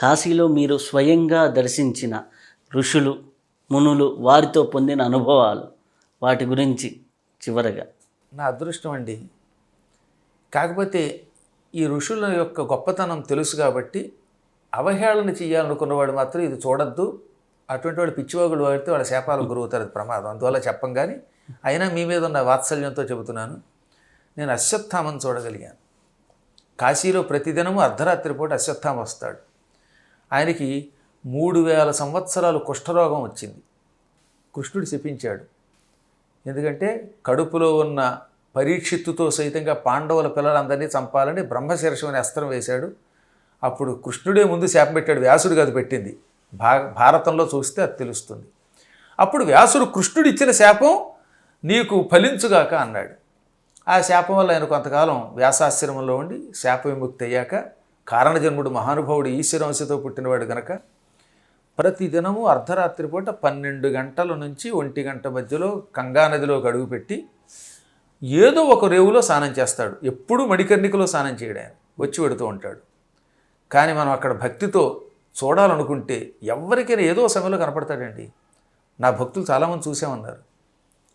కాశీలో మీరు స్వయంగా దర్శించిన ఋషులు మునులు వారితో పొందిన అనుభవాలు వాటి గురించి చివరగా. నా అదృష్టం అండి. కాకపోతే ఈ ఋషుల యొక్క గొప్పతనం తెలుసు కాబట్టి అవహేళన చేయాలనుకున్నవాడు మాత్రం ఇది చూడద్దు. అటువంటి వాడు పిచ్చివాగుడు వాడితే వాళ్ళ శాపాలకు గురవుతారు అది ప్రమాదం. అందువల్ల చెప్పం కానీ అయినా మీ మీద ఉన్న వాత్సల్యంతో చెబుతున్నాను. నేను అశ్వత్థామని చూడగలిగాను. కాశీలో ప్రతిదినము అర్ధరాత్రి పూట అశ్వత్థామ వస్తాడు. ఆయనకి మూడు వేల సంవత్సరాలు కుష్ఠరోగం వచ్చింది. కృష్ణుడు శపించాడు. ఎందుకంటే కడుపులో ఉన్న పరీక్షిత్తుతో సైతంగా పాండవుల పిల్లలందరినీ చంపాలని బ్రహ్మశీర్షం అనే అస్త్రం వేశాడు. అప్పుడు కృష్ణుడే ముందు శాపం పెట్టాడు. వ్యాసుడు కాదు పెట్టింది. భా భారతంలో చూస్తే అది తెలుస్తుంది. అప్పుడు వ్యాసుడు కృష్ణుడు ఇచ్చిన శాపం నీకు ఫలించుగాక అన్నాడు. ఆ శాపం వల్ల ఆయన కొంతకాలం వ్యాసాశ్రమంలో ఉండి శాప విముక్తి అయ్యాక కారణజన్ముడు మహానుభావుడు ఈశ్వరంశతో పుట్టినవాడు గనక ప్రతి దినము అర్ధరాత్రి పూట పన్నెండు గంటల నుంచి ఒంటి గంట మధ్యలో గంగా నదిలోకి అడుగుపెట్టి ఏదో ఒక రేవులో స్నానం చేస్తాడు. ఎప్పుడూ మడికర్ణికలో స్నానం చేయడు వచ్చి పెడుతూ ఉంటాడు. కానీ మనం అక్కడ భక్తితో చూడాలనుకుంటే ఎవరికైనా ఏదో సమయంలో కనపడతాడండి. నా భక్తులు చాలామంది చూసామన్నారు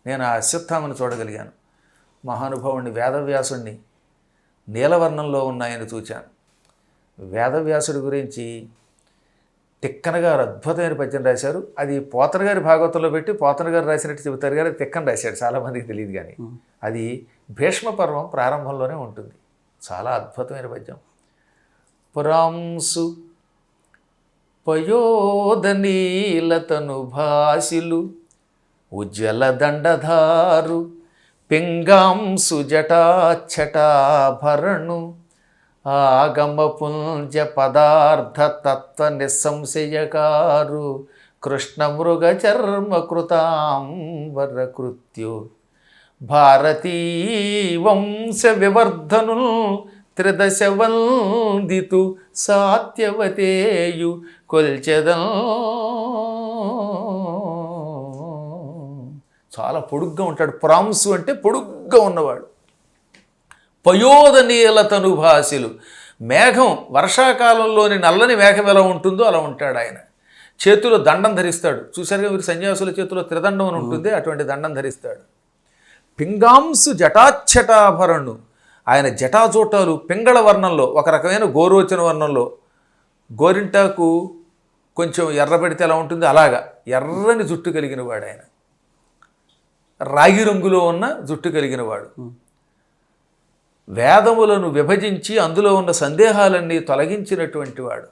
నేను ఆ అశ్వత్థామని చూడగలిగాను. మహానుభావుణ్ణి వేదవ్యాసుణ్ణి నీలవర్ణంలో ఉన్నాయని చూచాను. వేదవ్యాసుడి గురించి తిక్కన గారు అద్భుతమైన పద్యం రాశారు. అది పోతన గారి భాగవతంలో పెట్టి పోతన గారు రాసినట్టు చెబుతారు కానీ తిక్కన రాశాడు. చాలామందికి తెలియదు కానీ. అది భీష్మ పర్వం ప్రారంభంలోనే ఉంటుంది. చాలా అద్భుతమైన పద్యం. పురాంసు పయోదనీలతను భాషిలు ఉజ్వల దండధారు పింగాంసు జటాఛటాభరణు ఆగమ పుంజ పదార్థ తత్వ నిస్సంశయకారు కృష్ణ మృగ చర్మ కృతాంబర కృత్యు భారతీ వంశ వివర్ధను త్రిదశ వందితు సాత్యవతేయు కొల్చెదం చాలా పొడుగ్గా ఉంటాడు. ప్రాంసు అంటే పొడుగ్గా ఉన్నవాడు. పయోదనీలతను భాషలు మేఘం వర్షాకాలంలోని నల్లని మేఘం ఎలా ఉంటుందో అలా ఉంటాడు ఆయన. చేతిలో దండం ధరిస్తాడు. చూశారుగా మీరు సన్యాసుల చేతిలో త్రిదండం అని ఉంటుంది అటువంటి దండం ధరిస్తాడు. పింగాంసు జటాఛటాభరణు ఆయన జటాజూటాలు పింగళ వర్ణంలో ఒక రకమైన గోరోచన వర్ణంలో. గోరింటాకు కొంచెం ఎర్రబడితే ఎలా ఉంటుంది? అలాగా. ఎర్రని జుట్టు కలిగిన వాడు ఆయన. రాగి రంగులో ఉన్న జుట్టు కలిగిన వాడు వేదములను విభజించి అందులో ఉన్న సందేహాలన్నీ తొలగించినటువంటి వాడు.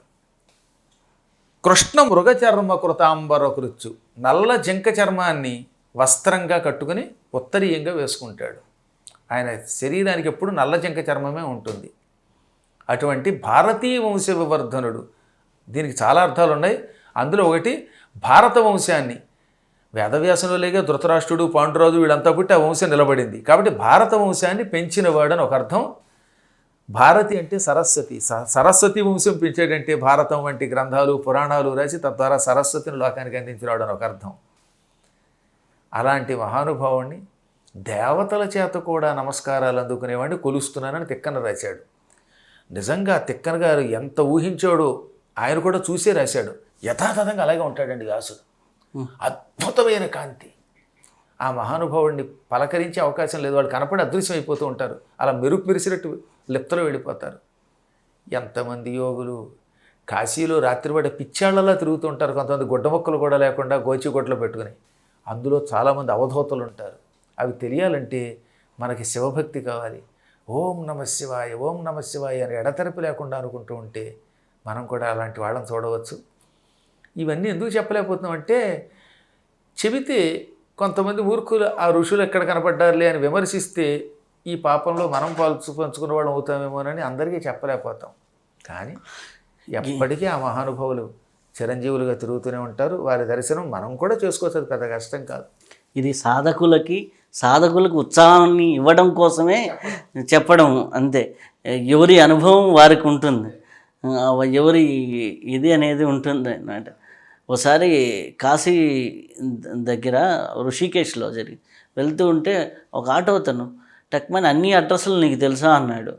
కృష్ణ మృగచర్మ కృతాంబర కృత్యు నల్ల జింక చర్మాన్ని వస్త్రంగా కట్టుకుని ఉత్తరీయంగా వేసుకుంటాడు. ఆయన శరీరానికి ఎప్పుడు నల్ల జింక చర్మమే ఉంటుంది. అటువంటి భారతీయ వంశ వివర్ధనుడు. దీనికి చాలా అర్థాలు ఉన్నాయి అందులో ఒకటి భారత వంశాన్ని వేదవ్యాసంలో లేక ధృతరాష్ట్రుడు పాండురాజు వీళ్ళంతా పుట్టి ఆ వంశం నిలబడింది. కాబట్టి భారత వంశాన్ని పెంచినవాడని ఒక అర్థం. భారతి అంటే సరస్వతి. స- సరస్వతి వంశం పెంచాడంటే భారతం వంటి గ్రంథాలు పురాణాలు రాసి తద్వారా సరస్వతిని లోకానికి అందించినవాడని ఒక అర్థం. అలాంటి మహానుభావుణ్ణి దేవతల చేత కూడా నమస్కారాలు అందుకునేవాడిని కొలుస్తున్నానని తిక్కన రాశాడు. నిజంగా తిక్కన గారు ఎంత ఊహించాడో ఆయన కూడా చూసే రాశాడు. యథాతథంగా అలాగే ఉంటాడండి వ్యాసుడు. అద్భుతమైన కాంతి. ఆ మహానుభావుడిని పలకరించే అవకాశం లేదు. వాళ్ళు కనపడి అదృశ్యం అయిపోతూ ఉంటారు. అలా మెరుపు మెరిసినట్టు లిప్తలో వెళ్ళిపోతారు. ఎంతమంది యోగులు కాశీలో రాత్రిపడ పిచ్చాళ్ళలా తిరుగుతూ ఉంటారు. కొంతమంది గుడ్డ మొక్కలు కూడా లేకుండా గోచి గుడ్డలు పెట్టుకుని. అందులో చాలామంది అవధూతలు ఉంటారు. అవి తెలియాలంటే మనకి శివభక్తి కావాలి. ఓం నమ శివాయ ఓం నమ శివాయ అని ఎడతెరపి లేకుండా అనుకుంటూ ఉంటే మనం కూడా అలాంటి వాళ్ళని చూడవచ్చు. ఇవన్నీ ఎందుకు చెప్పలేకపోతున్నాం అంటే చెబితే కొంతమంది ఊరుకులు ఆ ఋషులు ఎక్కడ కనపడ్డారులే అని విమర్శిస్తే ఈ పాపంలో మనం పాల్చు పంచుకున్న వాళ్ళం అవుతామేమోనని అందరికీ చెప్పలేకపోతాం. కానీ ఎప్పటికీ ఆ మహానుభావులు చిరంజీవులుగా తిరుగుతూనే ఉంటారు. వారి దర్శనం మనం కూడా చేసుకోవచ్చు. పెద్ద కష్టం కాదు. ఇది సాధకులకి సాధకులకు ఉత్సాహాన్ని ఇవ్వడం కోసమే చెప్పడం అంతే. ఎవరి అనుభవం వారికి ఉంటుంది. ఎవరి ఇది అనేది ఉంటుంది అన్నమాట. ఒకసారి కాశీ దగ్గర ఋషికేశ్లో జరిగి వెళ్తూ ఉంటే ఒక ఆటో అతను టక్మని అన్ని అడ్రస్లు నీకు తెలుసా? అన్నాడు.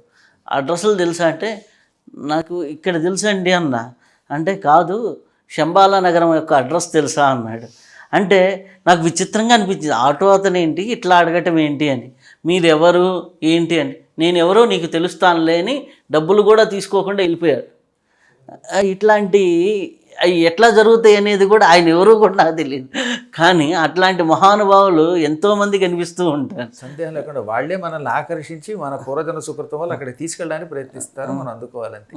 అడ్రస్లు తెలుసా? అంటే నాకు ఇక్కడ తెలుసండి అన్న. అంటే కాదు శంబాలా నగరం యొక్క అడ్రస్ తెలుసా? అన్నాడు. అంటే నాకు విచిత్రంగా అనిపించింది. ఆటో అతను ఏంటి? ఇట్లా అడగటం ఏంటి? అని. మీరెవరు? ఏంటి? అని. నేను ఎవరో నీకు తెలుస్తానులే అని డబ్బులు కూడా తీసుకోకుండా వెళ్ళిపోయాడు. ఇట్లాంటి అవి ఎట్లా జరుగుతాయి అనేది కూడా ఆయన ఎవరో కూడా నాకు తెలియదు. కానీ అట్లాంటి మహానుభావులు ఎంతోమంది కనిపిస్తూ ఉంటారు. సందేహం లేకుండా వాళ్ళే మనల్ని ఆకర్షించి మన పూర్వజన సుకృతం వల్ల అక్కడికి తీసుకెళ్ళడానికి ప్రయత్నిస్తారు మనం అందుకోవాలంతే.